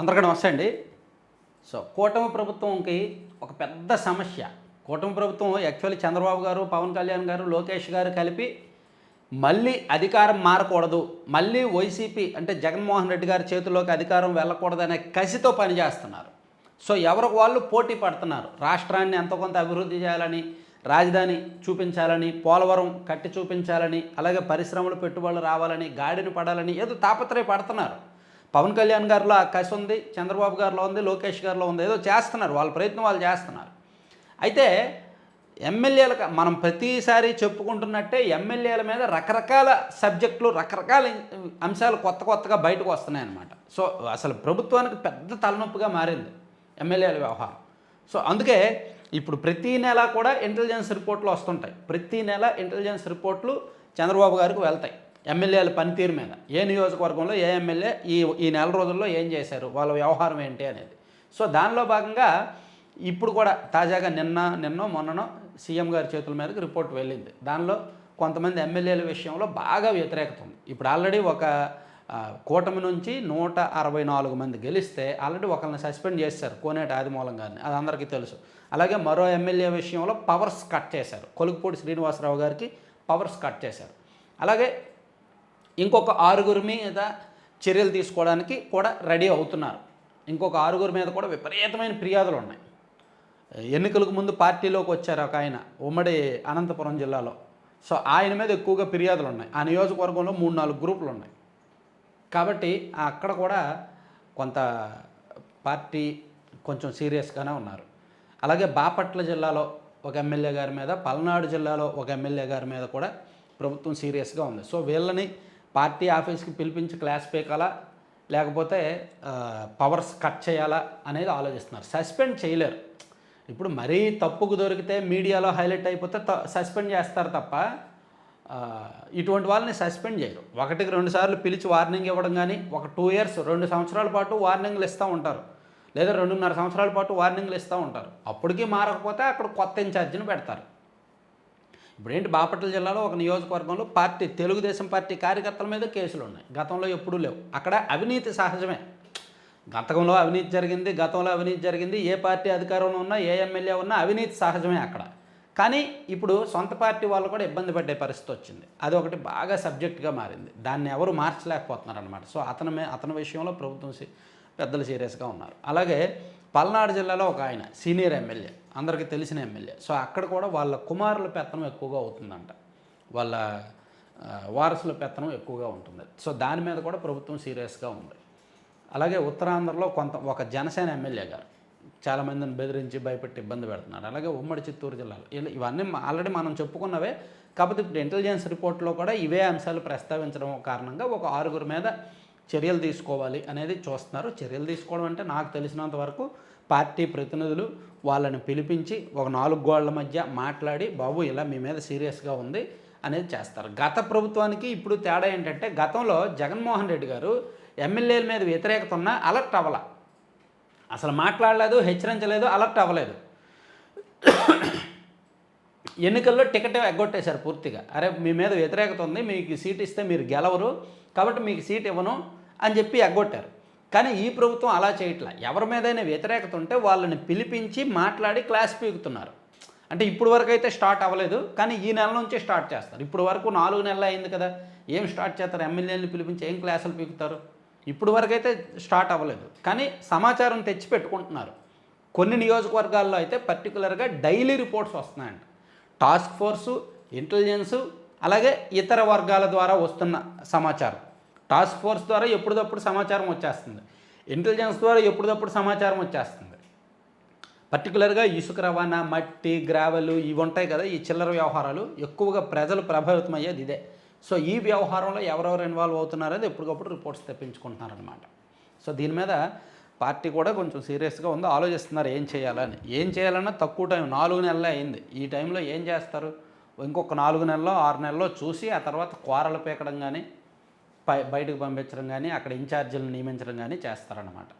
అందరికీ నమస్తే అండి సో కూటమి ప్రభుత్వంకి ఒక పెద్ద సమస్య. కూటమి ప్రభుత్వం యాక్చువల్లీ చంద్రబాబు గారు పవన్ కళ్యాణ్ గారు లోకేష్ గారు కలిపి మళ్ళీ అధికారం మారకూడదు. మళ్ళీ వైసీపీ అంటే జగన్మోహన్ రెడ్డి గారి చేతిలోకి అధికారం వెళ్ళకూడదనే కసితో పనిచేస్తున్నారు. సో ఎవరికి వాళ్ళు పోటీ పడుతున్నారు. రాష్ట్రాన్ని ఎంతో కొంత అభివృద్ధి చేయాలని రాజధాని చూపించాలని పోలవరం కట్టి చూపించాలని అలాగే పరిశ్రమలు పెట్టుబడులు రావాలని గాడిని పడాలని ఏదో తాపత్రయ పడుతున్నారు పవన్ కళ్యాణ్ గారిలో ఆ కసి ఉంది చంద్రబాబు గారిలో ఉంది లోకేష్ గారిలో ఉంది ఏదో చేస్తున్నారు వాళ్ళ ప్రయత్నం వాళ్ళు చేస్తున్నారు. అయితే ఎమ్మెల్యేలకు మనం ప్రతిసారి చెప్పుకుంటున్నట్టే ఎమ్మెల్యేల మీద రకరకాల సబ్జెక్టులు రకరకాల అంశాలు కొత్త కొత్తగా బయటకు వస్తున్నాయి అన్నమాట. సో అసలు ప్రభుత్వానికి పెద్ద తలనొప్పిగా మారింది ఎమ్మెల్యేల వ్యవహారం. సో అందుకే ఇప్పుడు ప్రతి నెల కూడా ఇంటెలిజెన్స్ రిపోర్ట్లు వస్తుంటాయి. ప్రతి నెల ఇంటెలిజెన్స్ రిపోర్ట్లు చంద్రబాబు గారికి వెళ్తాయి. ఎమ్మెల్యేల పనితీరు మీద. ఏ నియోజకవర్గంలో ఏ ఎమ్మెల్యే ఈ ఈ నెల రోజుల్లో ఏం చేశారు వాళ్ళ వ్యవహారం ఏంటి అనేది. సో దానిలో భాగంగా ఇప్పుడు కూడా తాజాగా నిన్న నిన్నో మొన్ననో సీఎం గారి చేతుల మీదకి రిపోర్ట్ వెళ్ళింది. దానిలో కొంతమంది ఎమ్మెల్యేల విషయంలో బాగా వ్యతిరేకత ఉంది. ఇప్పుడు ఆల్రెడీ ఒక కూటమి నుంచి నూట అరవై నాలుగు మంది గెలిస్తే ఆల్రెడీ ఒకరిని సస్పెండ్ చేశారు కోనేటి ఆదిమూలం గారిని. అది అందరికీ తెలుసు. అలాగే మరో ఎమ్మెల్యే విషయంలో పవర్స్ కట్ చేశారు. కొలుకుపూడి శ్రీనివాసరావు గారికి పవర్స్ కట్ చేశారు. అలాగే ఇంకొక ఆరుగురి మీద చర్యలు తీసుకోవడానికి కూడా రెడీ అవుతున్నారు. ఇంకొక ఆరుగురి మీద కూడా విపరీతమైన ఫిర్యాదులు ఉన్నాయి. ఎన్నికలకు ముందు పార్టీలోకి వచ్చారు ఒక ఆయన ఉమ్మడి అనంతపురం జిల్లాలో. సో ఆయన మీద ఎక్కువగా ఫిర్యాదులు ఉన్నాయి. ఆ నియోజకవర్గంలో మూడు నాలుగు గ్రూపులు ఉన్నాయి. కాబట్టి అక్కడ కూడా కొంత పార్టీ కొంచెం సీరియస్గానే ఉన్నారు. అలాగే బాపట్ల జిల్లాలో ఒక ఎమ్మెల్యే గారి మీద పల్నాడు జిల్లాలో ఒక ఎమ్మెల్యే గారి మీద కూడా ప్రభుత్వం సీరియస్గా ఉంది. సో వీళ్ళని పార్టీ ఆఫీస్కి పిలిపించి క్లాస్ పీకాలా? లేకపోతే పవర్స్ కట్ చేయాలా? అనేది ఆలోచిస్తున్నారు. సస్పెండ్ చేయలేరు. ఇప్పుడు మరీ తప్పుకు దొరికితే మీడియాలో హైలైట్ అయిపోతే త- సస్పెండ్ చేస్తారు తప్ప ఇటువంటి వాళ్ళని సస్పెండ్ చేయరు. ఒకటికి రెండు సార్లు పిలిచి వార్నింగ్ ఇవ్వడం కానీ ఒక టూ ఇయర్స్ రెండు సంవత్సరాల పాటు వార్నింగ్లు ఇస్తూ ఉంటారు. లేదా రెండున్నర సంవత్సరాల పాటు వార్నింగ్లు ఇస్తూ ఉంటారు. అప్పటికి మారకపోతే అక్కడ కొత్త ఇన్ఛార్జిని పెడతారు. ఇప్పుడు ఏంటి బాపట్ల జిల్లాలో ఒక నియోజకవర్గంలో పార్టీ తెలుగుదేశం పార్టీ కార్యకర్తల మీద కేసులు ఉన్నాయి. గతంలో ఎప్పుడూ లేవు. అక్కడ అవినీతి సహజమే. గతంలో అవినీతి జరిగింది గతంలో అవినీతి జరిగింది. ఏ పార్టీ అధికారంలో ఉన్నా ఏ ఎమ్మెల్యే ఉన్నా అవినీతి సహజమే అక్కడ. కానీ ఇప్పుడు సొంత పార్టీ వాళ్ళు కూడా ఇబ్బంది పడే పరిస్థితి వచ్చింది. అది ఒకటి బాగా సబ్జెక్ట్గా మారింది. దాన్ని ఎవరు మార్చలేకపోతున్నారు అనమాట సో అతని అతని విషయంలో ప్రభుత్వం పెద్దలు సీరియస్గా ఉన్నారు. అలాగే పల్నాడు జిల్లాలో ఒక ఆయన సీనియర్ ఎమ్మెల్యే. అందరికీ తెలిసిన ఎమ్మెల్యే. సో అక్కడ కూడా వాళ్ళ కుమారుల పెత్తనం ఎక్కువగా అవుతుందంట. వాళ్ళ వారసుల పెత్తనం ఎక్కువగా ఉంటుంది. సో దాని మీద కూడా ప్రభుత్వం సీరియస్గా ఉంది. అలాగే ఉత్తరాంధ్రలో కొంత ఒక జనసేన ఎమ్మెల్యే గారు చాలామందిని బెదిరించి భయపెట్టి ఇబ్బంది పెడుతున్నారు. అలాగే ఉమ్మడి చిత్తూరు జిల్లాలో. ఇలా- ఇవన్నీ ఆల్రెడీ మనం చెప్పుకున్నవే. కాకపోతే ఇప్పుడు ఇంటెలిజెన్స్ రిపోర్ట్లో కూడా ఇవే అంశాలు ప్రస్తావించడం కారణంగా ఒక ఆరుగురు మీద చర్యలు తీసుకోవాలి అనేది చూస్తున్నారు. చర్యలు తీసుకోవడం అంటే నాకు తెలిసినంత వరకు పార్టీ ప్రతినిధులు వాళ్ళని పిలిపించి ఒక నాలుగు గోళ్ళ మధ్య మాట్లాడి బాబు ఇలా మీ మీద సీరియస్గా ఉంది అనేది చేస్తారు. గత ప్రభుత్వానికి ఇప్పుడు తేడా ఏంటంటే గతంలో జగన్మోహన్ రెడ్డి గారు ఎమ్మెల్యేల మీద వ్యతిరేకత ఉన్నా అలర్ట్ అవ్వాల. అసలు మాట్లాడలేదు హెచ్చరించలేదు అలర్ట్ అవ్వలేదు. ఎన్నికల్లో టికెట్ ఎగ్గొట్టేశారు పూర్తిగా. అరే మీ మీద వ్యతిరేకత ఉంది మీకు సీట్ ఇస్తే మీరు గెలవరు కాబట్టి మీకు సీట్ ఇవ్వను అని చెప్పి ఎగ్గొట్టారు. కానీ ఈ ప్రభుత్వం అలా చేయట్లా. ఎవరి మీదైనా వ్యతిరేకత ఉంటే వాళ్ళని పిలిపించి మాట్లాడి క్లాస్ పీకుతున్నారు. అంటే ఇప్పుడు వరకు అయితే స్టార్ట్ అవ్వలేదు కానీ ఈ నెల నుంచే స్టార్ట్ చేస్తారు. ఇప్పుడు వరకు నాలుగు నెలలు అయింది కదా ఏం స్టార్ట్ చేస్తారు? ఎమ్మెల్యేని పిలిపించి ఏం క్లాసులు పీకుతారు? ఇప్పుడు వరకు అయితే స్టార్ట్ అవ్వలేదు. కానీ సమాచారం తెచ్చి పెట్టుకుంటున్నారు. కొన్ని నియోజకవర్గాల్లో అయితే పర్టికులర్గా డైలీ రిపోర్ట్స్ వస్తున్నాయంట. టాస్క్ ఫోర్సు ఇంటెలిజెన్సు అలాగే ఇతర వర్గాల ద్వారా వస్తున్న సమాచారం. టాస్క్ ఫోర్స్ ద్వారా ఎప్పుడప్పుడు సమాచారం వచ్చేస్తుంది. ఇంటెలిజెన్స్ ద్వారా ఎప్పుడప్పుడు సమాచారం వచ్చేస్తుంది. పర్టికులర్గా ఇసుక రవాణా మట్టి గ్రావెలు ఇవి ఉంటాయి కదా ఈ చిల్లర వ్యవహారాలు. ఎక్కువగా ప్రజలు ప్రభావితం అయ్యేది ఇదే. సో ఈ వ్యవహారంలో ఎవరెవరు ఇన్వాల్వ్ అవుతున్నారనేది ఎప్పటికప్పుడు రిపోర్ట్స్ తెప్పించుకుంటున్నారనమాట సో దీని మీద పార్టీ కూడా కొంచెం సీరియస్గా ఉందో ఆలోచిస్తున్నారు ఏం చేయాలని. ఏం చేయాలన్నా తక్కువ టైం నాలుగు నెలలే అయింది. ఈ టైంలో ఏం చేస్తారు? ఇంకొక నాలుగు నెలలో ఆరు నెలల్లో చూసి ఆ తర్వాత కూరలు పీకడం కానీ బయటకు పంపించడం కానీ అక్కడ ఇన్ఛార్జీలను నియమించడం కానీ చేస్తారన్నమాట.